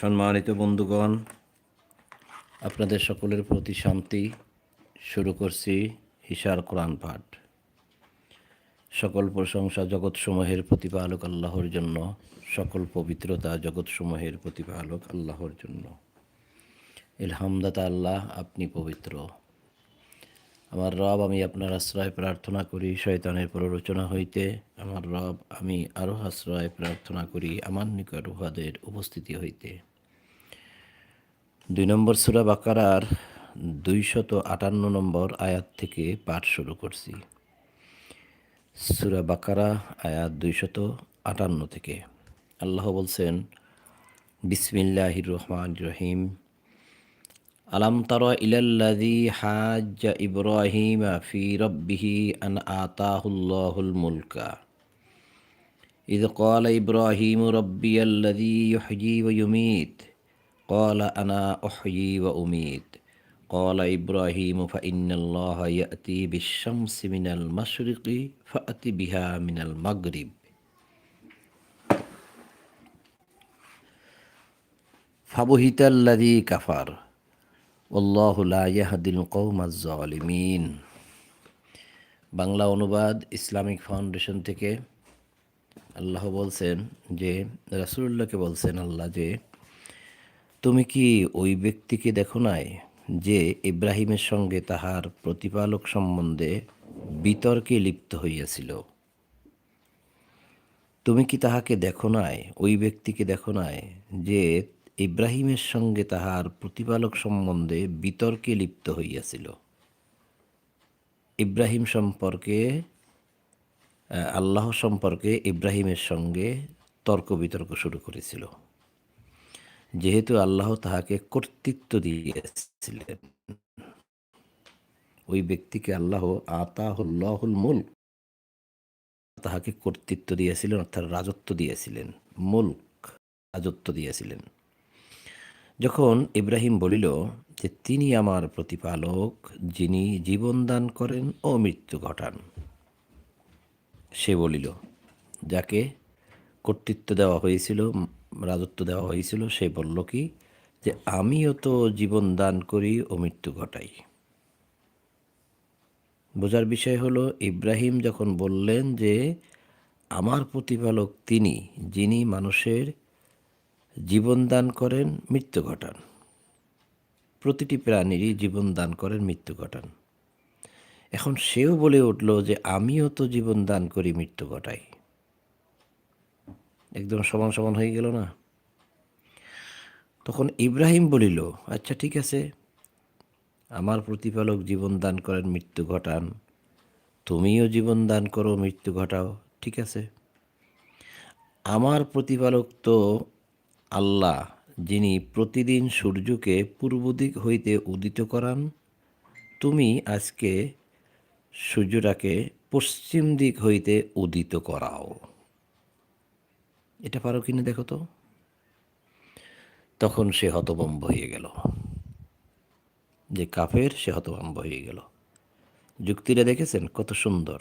সম্মানিত বন্ধুগণ, আপনাদের সকলের প্রতি শান্তি শুরু করছি হিসার কোরআন পাঠ। সকল প্রশংসা জগৎসমূহের প্রতিপালক আল্লাহর জন্য, সকল পবিত্রতা জগৎসমূহের প্রতিপালক আল্লাহর জন্য। ইলহামদাতা আল্লাহ আপনি পবিত্র। আমার রব, আমি আপনার আশ্রয় প্রার্থনা করি শয়তানের প্ররোচনা হইতে। আমার রব, আমি আরও আশ্রয় প্রার্থনা করি আমার নিকট উহাদের উপস্থিতি হইতে। দুই নম্বর সুরা বাকারার দুইশত আটান্ন নম্বর আয়াত থেকে পাঠ শুরু করছি সুরা বাকারা আয়াত দুইশত আটান্ন থেকে আল্লাহ বলছেন বিসমিল্লাহির রহমান রহিম আলাম তর ইলাল্লাযী হাজ্জা ইব্রাহিম ফি রব্বিহি আন আতাহুল্লাহুল মুলকা إذ قال إبراهيم ربي الذي يحيي ويميت قال أنا أحيي وأميت قال إبراهيم فإن الله يأتي بالشمس من المشرق فأت بها من المغرب فبهت الذي كفر والله لا يهدي القوم الظالمين বাংলা অনুবাদ ইসলামিক ফাউন্ডেশন থেকে আল্লাহ বলছেন যে রাসুল্লাহকে বলছেন আল্লাহ যে তুমি কি ওই ব্যক্তিকে দেখো নাই যে ইব্রাহিমের সঙ্গে তাহার প্রতিপালক সম্বন্ধে বিতর্কে লিপ্ত হইয়াছিল? তুমি কি তাহাকে দেখো নাই, ওই ব্যক্তিকে দেখো নাই যে ইব্রাহিমের সঙ্গে তাহার প্রতিপালক সম্বন্ধে বিতর্কে লিপ্ত হইয়াছিল? ইব্রাহিম সম্পর্কে আল্লাহ সম্পর্কে ইব্রাহিমের সঙ্গে তর্ক বিতর্ক শুরু করেছিল। যেহেতু আল্লাহ তাহাকে কর্তৃত্ব দিয়েছিলেন। ওই ব্যক্তিকে আল্লাহ আতাহুল্লাহুল মুল তাহাকে কর্তৃত্ব দিয়েছিলেন, অর্থাৎ রাজত্ব দিয়েছিলেন, মুল্ক রাজত্ব দিয়েছিলেন। যখন ইব্রাহিম বলিল যে, তিনি আমার প্রতিপালক, যিনি জীবন দান করেন ও মৃত্যু ঘটান। সে বলিল, যাকে কর্তৃত্ব দেওয়া হয়েছিল রাজত্ব দেওয়া হয়েছিল, সে বলল কি, যে আমিও তো জীবন দান করি ও মৃত্যু ঘটাই। বোঝার বিষয় হলো, ইব্রাহিম যখন বললেন যে আমার প্রতিপালক তিনি, যিনি মানুষের জীবন দান করেন, মৃত্যু ঘটান। প্রতিটি প্রাণীরই জীবন দান করেন, মৃত্যু ঘটান। এখন সেও বলে উঠল যে আমিও তো জীবন দান করি, মৃত্যু ঘটাই। একদম সমান সমান হয়ে গেল না। তখন ইব্রাহিম বলিল আচ্ছা ঠিক আছে। আমার প্রতিপালক জীবন দান করেন, মৃত্যু ঘটান। তুমিও জীবন দান করো, মৃত্যু ঘটাও। ঠিক আছে। আমার প্রতিপালক তো আল্লাহ, যিনি প্রতিদিন সূর্যকে পূর্ব দিক হইতে উদিত করান, তুমি আজকে সূর্যটাকে পশ্চিম দিক হইতে উদিত করাও। এটা পারো কিনা দেখো তো। তখন সে হতবম্ব হয়ে গেল। যে কাফের, সে হতভম্ব হয়ে গেল। যুক্তিটা দেখেছেন? কত সুন্দর।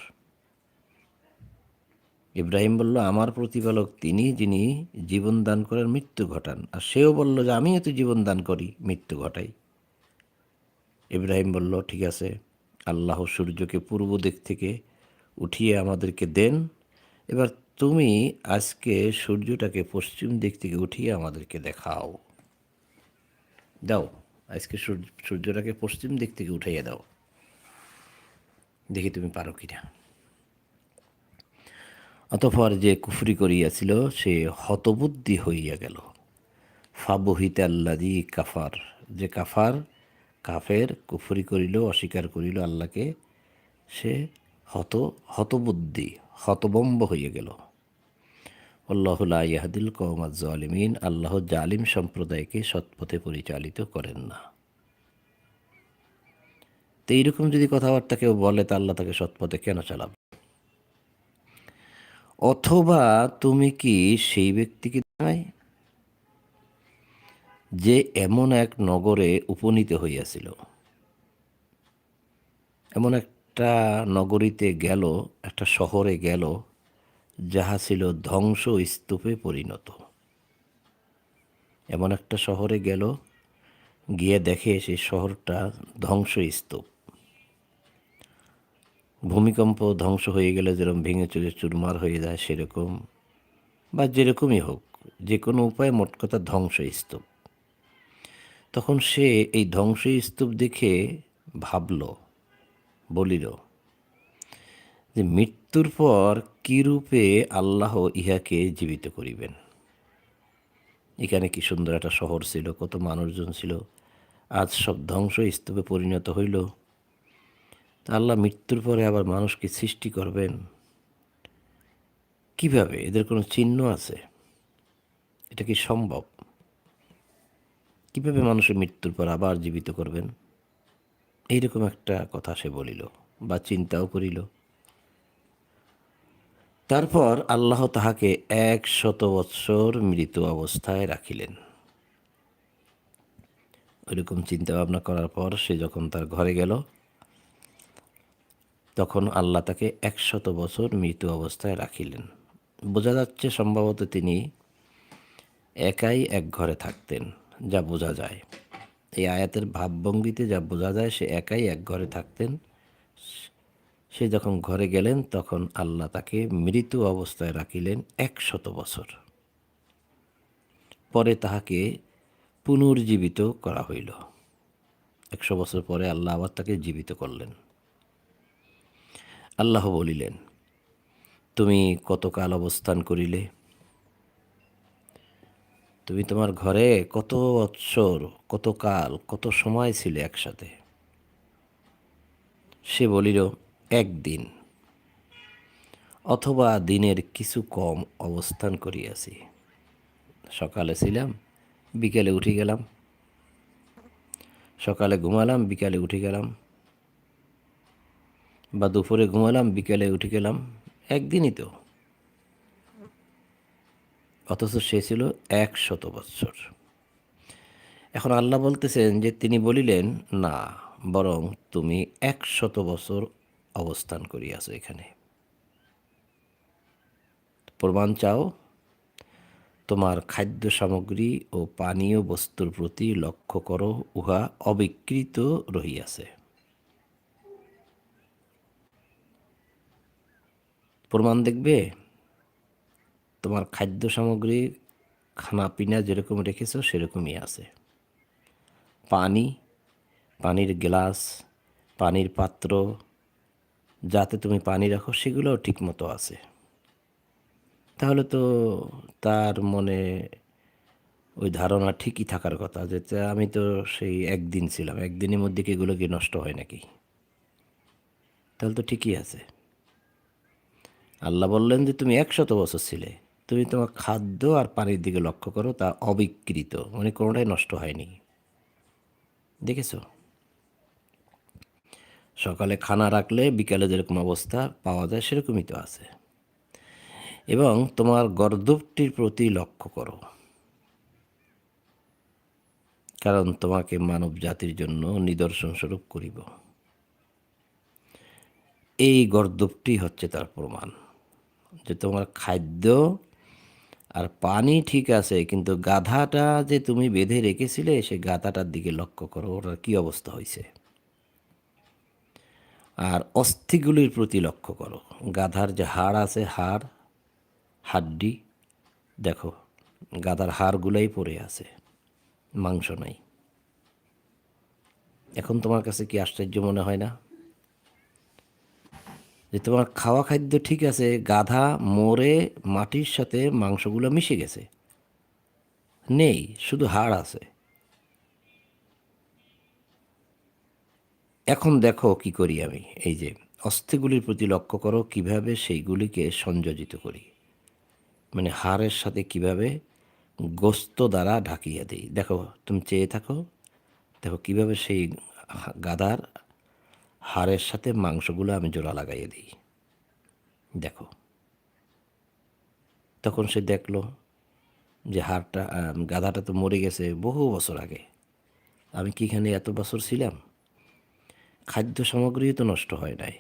ইব্রাহিম বলল, আমার প্রতিপালক তিনি যিনি জীবন দান করেন মৃত্যু ঘটান। আর সেও বলল যে, আমিও তো জীবন দান করি, মৃত্যু ঘটাই। ইব্রাহিম বলল, ঠিক আছে, আল্লাহ সূর্যকে পূর্ব দিক থেকে উঠিয়ে আমাদেরকে দেন। এবার তুমি আজকে সূর্যটাকে পশ্চিম দিক থেকে উঠিয়ে আমাদেরকে দেখাও। দাও, আজকে সূর্যটাকে পশ্চিম দিক থেকে উঠাইয়া দাও। দেখি তুমি পারো কিনা। অতঃপর যে কুফরি করিয়াছিল, সে হতবুদ্ধি হইয়া গেল। ফাবহিত আল্লাদি কাফার, যে কাফার, কাফের কুফরি করিল, অস্বীকার করিল আল্লাহকে, সে হত, হতবুদ্ধি, হতবম্ব হইয়া গেল। আল্লাহুল্লাহ ইয়াহাদিল কৌমাজ জালিমিন আল্লাহ জালিম সম্প্রদায়কে সৎপথে পরিচালিত করেন না। তো এইরকম যদি কথাবার্তা কেউ বলে, তা আল্লাহ তাকে সৎপথে কেন চালাবে? অথবা তুমি কি সেই ব্যক্তিকে নাই যে এমন এক নগরে উপনীত হইয়াছিল? এমন একটা নগরীতে গেল, একটা শহরে গেল যাহা ছিল ধ্বংস স্তূপে পরিণত। এমন একটা শহরে গেল, গিয়ে দেখে সেই শহরটা ধ্বংস স্তূপ। ভূমিকম্প ধ্বংস হয়ে গেলে যেরকম ভেঙে চলে চুরমার হয়ে যায় সেরকম, বা যেরকমই হোক, যে কোনো উপায়ে মোট কথা ধ্বংস স্তূপ। তখন সে এই ধ্বংস স্তূপ দেখে ভাবল, বলিল যে মৃত্যুর পর কী রূপে আল্লাহ ইহাকে জীবিত করিবেন? এখানে কি সুন্দর একটা শহর ছিল, কত মানুষজন ছিল, আজ সব ধ্বংস স্তূপে পরিণত হইল। তা আল্লাহ মৃত্যুর পরে আবার মানুষকে সৃষ্টি করবেন? কীভাবে? এদের কোনো চিহ্ন আছে? এটা কি সম্ভব? কীভাবে মানুষের মৃত্যুর পর আবার জীবিত করবেন? এইরকম একটা কথা সে বলিল বা চিন্তাও করিল। তারপর আল্লাহ তাহাকে এক শত বৎসর মৃত অবস্থায় রাখিলেন। ওইরকম চিন্তা ভাবনা করার পর সে যখন তার ঘরে গেল, তখন আল্লাহ তাকে একশত বছর মৃত অবস্থায় রাখিলেন। বোঝা যাচ্ছে সম্ভবত তিনি একাই এক ঘরে থাকতেন, যা বোঝা যায়। এই আয়াতের ভাবভঙ্গিতে যা বোঝা যায়, সে একাই এক ঘরে থাকতেন সে যখন ঘরে গেলেন, তখন আল্লাহ তাকে মৃত অবস্থায় রাখিলেন একশত বছর। পরে তাহাকে পুনর্জীবিত করা হইল। একশো বছর পরে আল্লাহ আবার তাকে জীবিত করলেন। আল্লাহ বলিলেন, তুমি কতকাল অবস্থান করিলে? তুমি তোমার ঘরে কত বৎসর, কত কাল, কত সময় ছিলে একসাথে? সে বলিল একদিন, অথবা দিনের কিছু কম অবস্থান করিয়াছি। সকালে ছিলাম, বিকেলে উঠে গেলাম। সকালে ঘুমালাম, বিকালে উঠে গেলাম। বা দুপুরে ঘুমালাম, বিকেলে উঠে গেলাম। একদিনই তো। অথচ সে ছিল এক শত বৎসর। এখন আল্লাহ বলতেছেন যে তিনি বলিলেন, না, বরং তুমি এক শত বছর অবস্থান করিয়াছ এখানে। প্রমাণ চাও, তোমার খাদ্য সামগ্রী ও পানীয় বস্তুর প্রতি লক্ষ্য করো, উহা অবিকৃত রহিয়াছে। প্রমাণ দেখবে, তোমার খাদ্য সামগ্রী খানা পিনা যেরকম রেখেছো সেরকমই আছে। পানি, পানির গ্লাস, পানির পাত্র যাতে তুমি পানি রাখো, সেগুলোও ঠিকমতো আছে। তাহলে তো তার মনে ওই ধারণা ঠিকই থাকার কথা যে আমি তো সেই একদিন ছিলাম, একদিনের মধ্যে কি এগুলো কি নষ্ট হয় নাকি? তাহলে তো ঠিকই আছে। আল্লাহ বললেন যে, তুমি একশত বছর ছিলে, তুমি তোমার খাদ্য আর পানির দিকে লক্ষ্য করো, তা অবিকৃত মানে কোনোটাই নষ্ট হয়নি। দেখেছ? সকালে খানা রাখলে বিকালে যেরকম অবস্থা পাওয়া যায়, সেরকমই তো আছে। এবং তোমার গর্দবটির প্রতি লক্ষ্য করো। কারণ তোমাকে মানব জাতির জন্য নিদর্শন স্বরূপ করিব। এই গর্দবটি হচ্ছে তার প্রমাণ। যে তোমার খাদ্য আর পানি ঠিক আছে, কিন্তু গাধাটা যে তুমি বেঁধে রেখেছিলে, সে গাধাটার দিকে লক্ষ্য করো, ওটার কী অবস্থা হয়েছে আর অস্থিগুলির প্রতি লক্ষ্য করো। গাধার যে হাড় আছে, হাড়, হাড্ডি, দেখো, গাধার হাড়গুলাই পড়ে আছে, মাংস নাই। এখন তোমার কাছে কি আশ্চর্য মনে হয় না? যে তোমার খাওয়া খাদ্য ঠিক আছে, গাধা মরে মাটির সাথে মাংসগুলো মিশে গেছে। নেই, শুধু হাড় আছে। এখন দেখো কি করি আমি। এই যে, অস্থিগুলির প্রতি লক্ষ্য করো, কীভাবে সেইগুলিকে সংযোজিত করি। মানে হাড়ের সাথে কীভাবে গোস্ত দ্বারা ঢাকিয়ে দিই। দেখো, তুমি চেয়ে থাকো। দেখো কীভাবে সেই গাদার হাড়ের সাথে মাংসগুলো আমি জোড়া লাগাইয়ে দিই। দেখো। তখন সে দেখল যে হাড়টা গাধাটা তো মরে গেছে বহু বছর আগে। আমি কি এখানে এত বছর ছিলাম? খাদ্য সামগ্রী তো নষ্ট হয় নাই।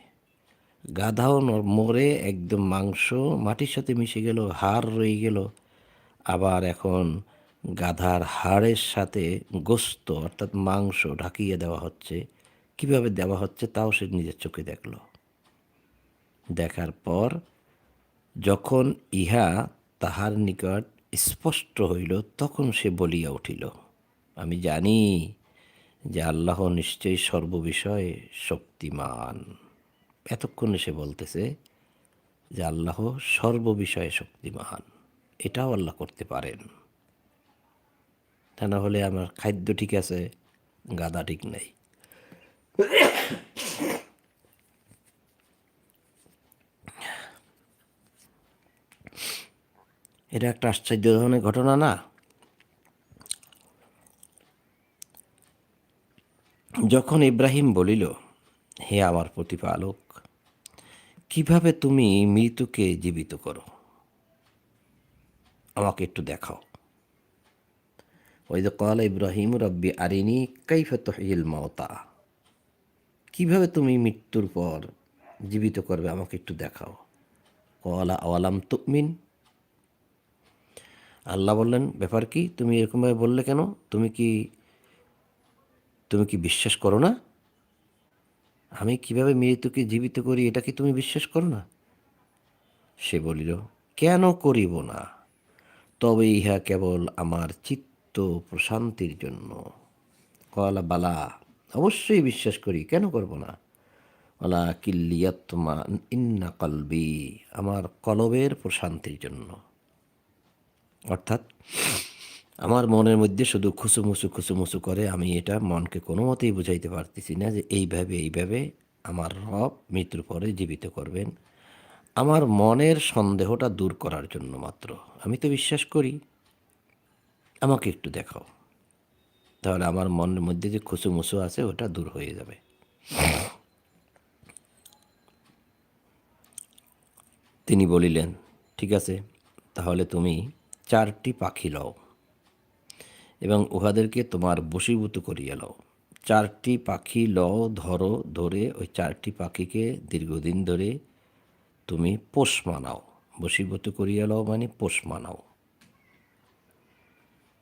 গাধাও মরে একদম মাংস মাটির সাথে মিশে গেল, হাড় রয়ে গেল। আবার এখন গাধার হাড়ের সাথে গোস্ত অর্থাৎ মাংস ঢাকিয়ে দেওয়া হচ্ছে। কীভাবে দেওয়া হচ্ছে তাও সে নিজের চোখে দেখল। দেখার পর যখন ইহা তাহার নিকট স্পষ্ট হইল, তখন সে বলিয়া উঠিল, আমি জানি যে আল্লাহ নিশ্চয়ই সর্ববিষয়ে শক্তিমান। এতক্ষণে সে বলতেছে যে আল্লাহ সর্ববিষয়ে শক্তিমান, এটাও আল্লাহ করতে পারেন। তা না হলে আমার খাদ্য ঠিক আছে, গাদা ঠিক নেই। এটা একটা আশ্চর্য ধরনের ঘটনা না? যখন ইব্রাহিম বলিল, হে আমার প্রতিপালক, কীভাবে তুমি মৃত্যুকে জীবিত করো? আমাকে একটু দেখাও। ওই যে কল ইব্রাহিম, রব্বি আরিনি কৈফে তহিল মতা কীভাবে তুমি মৃত্যুর পর জীবিত করবে, আমাকে একটু দেখাও। কলা আওয়ালাম তুমিন? আল্লাহ বললেন, ব্যাপার কি? তুমি এরকমভাবে বললে কেন? তুমি কি তুমি কি বিশ্বাস করো না? আমি কীভাবে মৃত্যুকে জীবিত করি, এটা কি তুমি বিশ্বাস করো না? সে বলিল, কেন করিব না? তবে ইহা কেবল আমার চিত্ত প্রশান্তির জন্য। কলা, বালা, অবশ্যই বিশ্বাস করি, কেন করব না? ওলা কিল্লিয়াত্মা ইন্না কলবি, আমার কলবের প্রশান্তির জন্য। অর্থাৎ আমার মনের মধ্যে শুধু খুসুমুসু খুসুমুসু করে আমি এটা মনকে কোনো মতেই বুঝাইতে পারতেছি না যে এইভাবে এইভাবে আমার রব মৃত্যুর পরে জীবিত করবেন। আমার মনের সন্দেহটা দূর করার জন্য মাত্র। আমি তো বিশ্বাস করি। আমাকে একটু দেখাও। তাহলে আমার মনের মধ্যে যে খুসুমুসু আছে, ওটা দূর হয়ে যাবে। তিনি বলিলেন, ঠিক আছে, তাহলে তুমি চারটি পাখি লও। এবং উহাদেরকে তোমার বশীভূত করিয়া লও। চারটি পাখি লও, ধরো, ধরে, ওই চারটি পাখিকে দীর্ঘদিন ধরে তুমি পোষ মানাও। বশীভূত করিয়া লও মানে পোষ মানাও।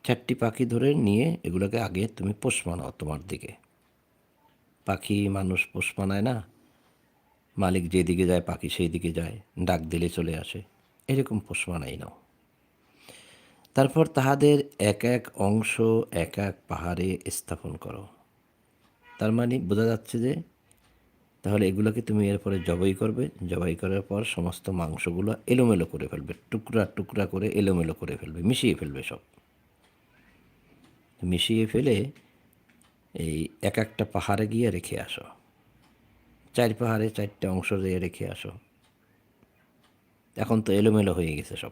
চারটি পাখি ধরে নিয়ে এগুলোকে আগে তুমি পোষ মানাও তোমার দিকে। পাখি মানুষ পোষ মানায় না। মালিক যেদিকে যায়, পাখি সেই দিকে যায়। ডাক দিলে চলে আসে। এরকম পোষ মানাই নাও। তারপর তাহাদের এক এক অংশ, এক এক পাহাড়ে স্থাপন করো। তার মানে বোঝা যাচ্ছে যে, তাহলে এগুলোকে তুমি এরপরে জবাই করবে। জবাই করার পর সমস্ত মাংসগুলো এলোমেলো করে ফেলবে। টুকরা টুকরা করে এলোমেলো করে ফেলবে। মিশিয়ে ফেলবে সব। মিশিয়ে ফেলে এই এক একটা পাহাড়ে গিয়ে রেখে আসো। চার পাহাড়ে চারটে অংশ দিয়ে রেখে আসো। এখন তো এলোমেলো হয়ে গেছে সব।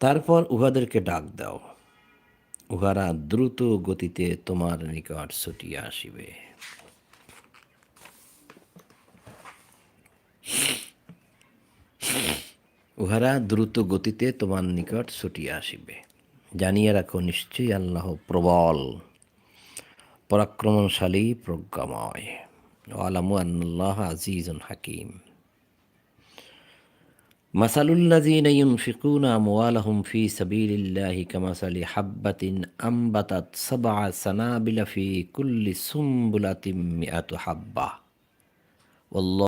তারপর উহাদেরকে ডাক দাও। উহারা দ্রুত গতিতে তোমার নিকট ছুটিয়া আসিবে। উহারা দ্রুত গতিতে তোমার নিকট ছুটিয়া আসিবে। জানিয়ে রাখো, নিশ্চয়ই আল্লাহ প্রবল, পরাক্রমশালী, প্রজ্ঞাময়। আলামু আল্লাহ আজিজুন হাকিম। مثل الذين ينفقون أموالهم في سبيل الله كمثل حبة أنبتت سبع سنابل في كل سنبلة مئة حبة. والله